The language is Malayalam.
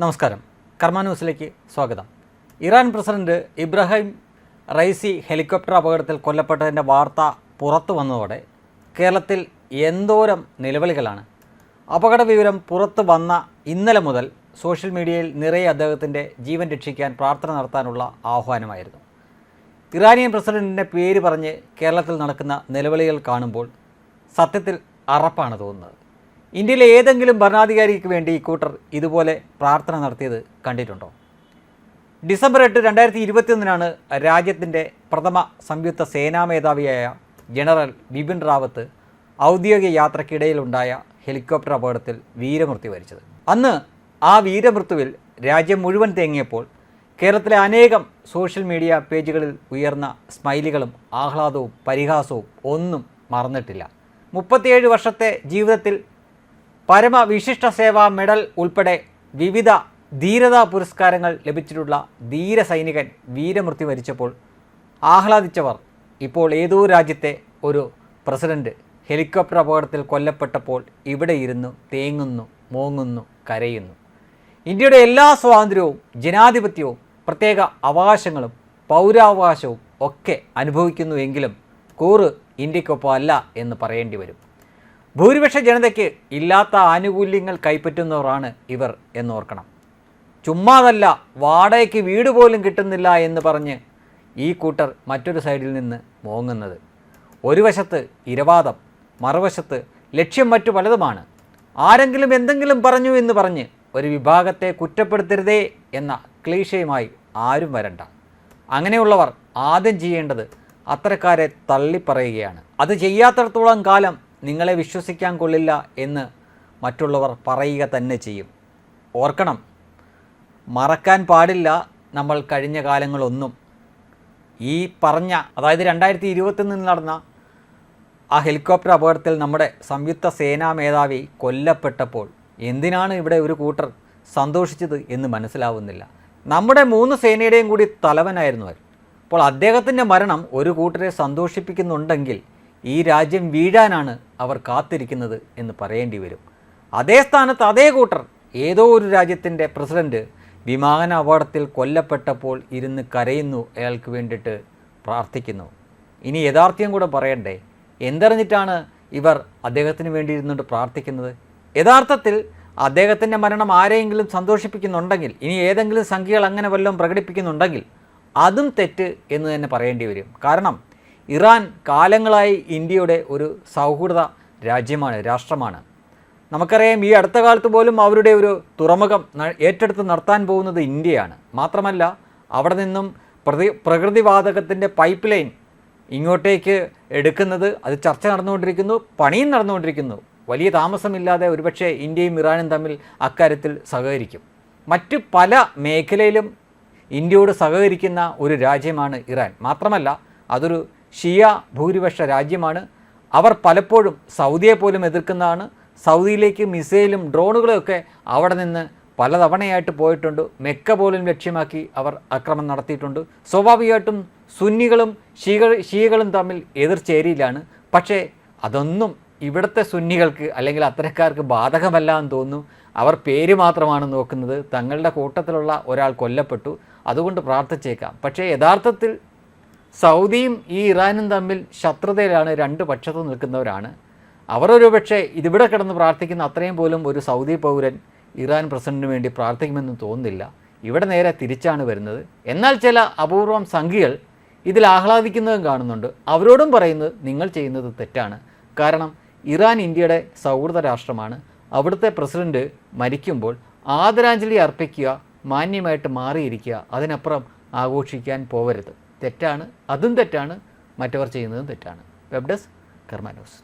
നമസ്കാരം. കർമ്മ ന്യൂസിലേക്ക് സ്വാഗതം. Iran president Ebrahim Raisi helicopter അപകടത്തിൽ കൊല്ലപ്പെട്ടതിന്റെ വാർത്ത പുറത്തു വന്നതോടെ കേരളത്തിൽ എന്തോരം നിലവിളികളാണ്. അപകട വിവരം പുറത്തു വന്ന ഇന്നലെ മുതൽ സോഷ്യൽ മീഡിയയിൽ നിറയെ അദ്ദേഹത്തിന്റെ ജീവൻ രക്ഷിക്കാൻ പ്രാർത്ഥന നടത്താനുള്ള ആഹ്വാനമായിരുന്നു. ഇറാനിയൻ പ്രസിഡന്റിന്റെ പേര് പറഞ്ഞ് കേരളത്തിൽ നടക്കുന്ന നിലവിളികൾ കാണുമ്പോൾ സത്യത്തിൽ അറപ്പാണ് തോന്നുന്നത്. ഇന്ത്യയിലെ ഏതെങ്കിലും ഭരണാധികാരിക്ക് വേണ്ടി ഇക്കൂട്ടർ ഇതുപോലെ പ്രാർത്ഥന നടത്തിയത് കണ്ടിട്ടുണ്ടോ? ഡിസംബർ എട്ട് രണ്ടായിരത്തി ഇരുപത്തിയൊന്നിനാണ് രാജ്യത്തിന്റെ പ്രഥമ സംയുക്ത സേനാ മേധാവിയായ ജനറൽ ബിപിൻ റാവത്ത് ഔദ്യോഗിക യാത്രക്കിടയിലുണ്ടായ ഹെലികോപ്റ്റർ അപകടത്തിൽ വീരമൃത്യു വരിച്ചത്. അന്ന് ആ വീരമൃത്യുവിൽ രാജ്യം മുഴുവൻ തേങ്ങിയപ്പോൾ കേരളത്തിലെ അനേകം സോഷ്യൽ മീഡിയ പേജുകളിൽ ഉയർന്ന സ്മൈലുകളും ആഹ്ലാദവും പരിഹാസവും ഒന്നും മറന്നിട്ടില്ല. മുപ്പത്തിയേഴ് വർഷത്തെ ജീവിതത്തിൽ പരമവിശിഷ്ട സേവാ മെഡൽ ഉൾപ്പെടെ വിവിധ ധീരതാ പുരസ്കാരങ്ങൾ ലഭിച്ചിട്ടുള്ള ധീര സൈനികൻ വീരമൃത്യു വരിച്ചപ്പോൾ ആഹ്ലാദിച്ചവർ ഇപ്പോൾ ഏതോ രാജ്യത്തെ ഒരു പ്രസിഡന്റ് ഹെലികോപ്റ്റർ അപകടത്തിൽ കൊല്ലപ്പെട്ടപ്പോൾ ഇവിടെ ഇരുന്നു തേങ്ങുന്നു മോങ്ങുന്നു കരയുന്നു. ഇന്ത്യയുടെ എല്ലാ സ്വാതന്ത്ര്യവും ജനാധിപത്യവും പ്രത്യേക അവകാശങ്ങളും പൗരാവകാശവും ഒക്കെ അനുഭവിക്കുന്നുവെങ്കിലും കൂറ് ഇന്ത്യക്കൊപ്പം അല്ല എന്ന് പറയേണ്ടി വരും. ഭൂരിപക്ഷ ജനതയ്ക്ക് ഇല്ലാത്ത ആനുകൂല്യങ്ങൾ കൈപ്പറ്റുന്നവരാണ് ഇവർ എന്നോർക്കണം. ചുമ്മാതല്ല വാടകയ്ക്ക് വീട് പോലും കിട്ടുന്നില്ല എന്ന് പറഞ്ഞ് ഈ കൂട്ടർ മറ്റൊരു സൈഡിൽ നിന്ന് മോങ്ങുന്നത്. ഒരു വശത്ത് ഇരവാദം മറുവശത്ത് ലക്ഷ്യം മറ്റു പലതുമാണ്. ആരെങ്കിലും എന്തെങ്കിലും പറഞ്ഞു എന്ന് പറഞ്ഞ് ഒരു വിഭാഗത്തെ കുറ്റപ്പെടുത്തരുതേ എന്ന ക്ലീശയുമായി ആരും വരണ്ട. അങ്ങനെയുള്ളവർ ആദ്യം ചെയ്യേണ്ടത് അത്തരക്കാരെ തള്ളിപ്പറയുകയാണ്. അത് ചെയ്യാത്തടത്തോളം കാലം നിങ്ങളെ വിശ്വസിക്കാൻ കൊള്ളില്ല എന്ന് മറ്റുള്ളവർ പറയുക തന്നെ ചെയ്യും. ഓർക്കണം മറക്കാൻ പാടില്ല നമ്മൾ കഴിഞ്ഞ കാലങ്ങളൊന്നും. ഈ പറഞ്ഞ അതായത് രണ്ടായിരത്തി ഇരുപത്തൊന്നിൽ നടന്ന ആ ഹെലികോപ്റ്റർ അപകടത്തിൽ നമ്മുടെ സംയുക്ത സേനാ മേധാവി കൊല്ലപ്പെട്ടപ്പോൾ എന്തിനാണ് ഇവിടെ ഒരു കൂട്ടർ സന്തോഷിച്ചത് എന്ന് മനസ്സിലാവുന്നില്ല. നമ്മുടെ മൂന്ന് സേനയുടെയും കൂടി തലവനായിരുന്നു അവർ അപ്പോൾ അദ്ദേഹത്തിന്റെ മരണം ഒരു കൂട്ടരെ സന്തോഷിപ്പിക്കുന്നുണ്ടെങ്കിൽ ഈ രാജ്യം വീഴാനാണ് അവർ കാത്തിരിക്കുന്നത് എന്ന് പറയേണ്ടി വരും. അതേ സ്ഥാനത്ത് അതേ കൂട്ടർ ഏതോ ഒരു രാജ്യത്തിന്റെ പ്രസിഡന്റ് വിമാന അപകടത്തിൽ കൊല്ലപ്പെട്ടപ്പോൾ ഇരുന്ന് കരയുന്നു അയാൾക്ക് വേണ്ടിയിട്ട് പ്രാർത്ഥിക്കുന്നു. ഇനി യഥാർത്ഥ്യം കൂടെ പറയണ്ടേ? എന്തറിഞ്ഞിട്ടാണ് ഇവർ അദ്ദേഹത്തിന് വേണ്ടി ഇരുന്നുകൊണ്ട് പ്രാർത്ഥിക്കുന്നത്? യഥാർത്ഥത്തിൽ അദ്ദേഹത്തിന്റെ മരണം ആരെയെങ്കിലും സന്തോഷിപ്പിക്കുന്നുണ്ടെങ്കിൽ ഇനി ഏതെങ്കിലും സംഖ്യകൾ അങ്ങനെ വല്ലതും പ്രകടിപ്പിക്കുന്നുണ്ടെങ്കിൽ അതും തെറ്റ് എന്ന് തന്നെ പറയേണ്ടി വരും. കാരണം ഇറാൻ കാലങ്ങളായി ഇന്ത്യയുടെ ഒരു സൗഹൃദ രാജ്യമാണ് രാഷ്ട്രമാണ്. നമുക്കറിയാം ഈ അടുത്ത കാലത്ത് പോലും അവരുടെ ഒരു തുറമുഖം ഏറ്റെടുത്ത് നടത്താൻ പോകുന്നത് ഇന്ത്യയാണ്. മാത്രമല്ല അവിടെ നിന്നും പ്രതി പ്രകൃതിവാതകത്തിന്റെ പൈപ്പ് ലൈൻ ഇങ്ങോട്ടേക്ക് എടുക്കുന്നത് അത് ചർച്ച നടന്നുകൊണ്ടിരിക്കുന്നു പണിയും നടന്നുകൊണ്ടിരിക്കുന്നു. വലിയ താമസമില്ലാതെ ഒരുപക്ഷെ ഇന്ത്യയും ഇറാനും തമ്മിൽ അക്കാര്യത്തിൽ സഹകരിക്കും. മറ്റ് പല മേഖലയിലും ഇന്ത്യയോട് സഹകരിക്കുന്ന ഒരു രാജ്യമാണ് ഇറാൻ. മാത്രമല്ല അതൊരു ഷിയ ഭൂരിപക്ഷ രാജ്യമാണ്. അവർ പലപ്പോഴും സൗദിയെ പോലും എതിർക്കുന്നതാണ്. സൗദിയിലേക്ക് മിസൈലും ഡ്രോണുകളൊക്കെ അവിടെ നിന്ന് പലതവണയായിട്ട് പോയിട്ടുണ്ട്. മെക്ക പോലും ലക്ഷ്യമാക്കി അവർ ആക്രമണം നടത്തിയിട്ടുണ്ട്. സ്വാഭാവികമായിട്ടും സുന്നികളും ഷീക ഷീകളും തമ്മിൽ എതിർചേരിയിലാണ്. പക്ഷേ അതൊന്നും ഇവിടുത്തെ സുന്നികൾക്ക് അല്ലെങ്കിൽ അത്തരക്കാർക്ക് ബാധകമല്ല എന്ന് തോന്നുന്നു. അവർ പേര് മാത്രമാണ് നോക്കുന്നത്. തങ്ങളുടെ കൂട്ടത്തിലുള്ള ഒരാൾ കൊല്ലപ്പെട്ടു. അതുകൊണ്ട് പ്രാർത്ഥിച്ചേക്കാം. പക്ഷേ യഥാർത്ഥത്തിൽ സൗദിയും ഈ ഇറാനും തമ്മിൽ ശത്രുതയിലാണ് രണ്ട് പക്ഷത്ത് നിൽക്കുന്നവരാണ്. അവർ ഒരു പക്ഷേ ഇതിവിടെ കിടന്ന് പ്രാർത്ഥിക്കുന്ന അത്രയും പോലും ഒരു സൗദി പൗരൻ ഇറാൻ പ്രസിഡന്റിന് വേണ്ടി പ്രാർത്ഥിക്കുമെന്ന് തോന്നുന്നില്ല. ഇവിടെ നേരെ തിരിച്ചാണ് വരുന്നത്. എന്നാൽ ചില അപൂർവം സംഖ്യകൾ ഇതിൽ ആഹ്ലാദിക്കുന്നതും കാണുന്നുണ്ട്. അവരോടും പറയുന്നത് നിങ്ങൾ ചെയ്യുന്നത് തെറ്റാണ്. കാരണം ഇറാൻ ഇന്ത്യയുടെ സൗഹൃദ രാഷ്ട്രമാണ്. അവിടുത്തെ പ്രസിഡന്റ് മരിക്കുമ്പോൾ ആദരാഞ്ജലി അർപ്പിക്കുക മാന്യമായിട്ട് മാറിയിരിക്കുക അതിനപ്പുറം ആഘോഷിക്കാൻ പോവരുത്. തെറ്റാണ് അതും തെറ്റാണ് മറ്റവർ ചെയ്യുന്നതും തെറ്റാണ്. വെബ് ഡെസ്ക് കർമ്മ ന്യൂസ്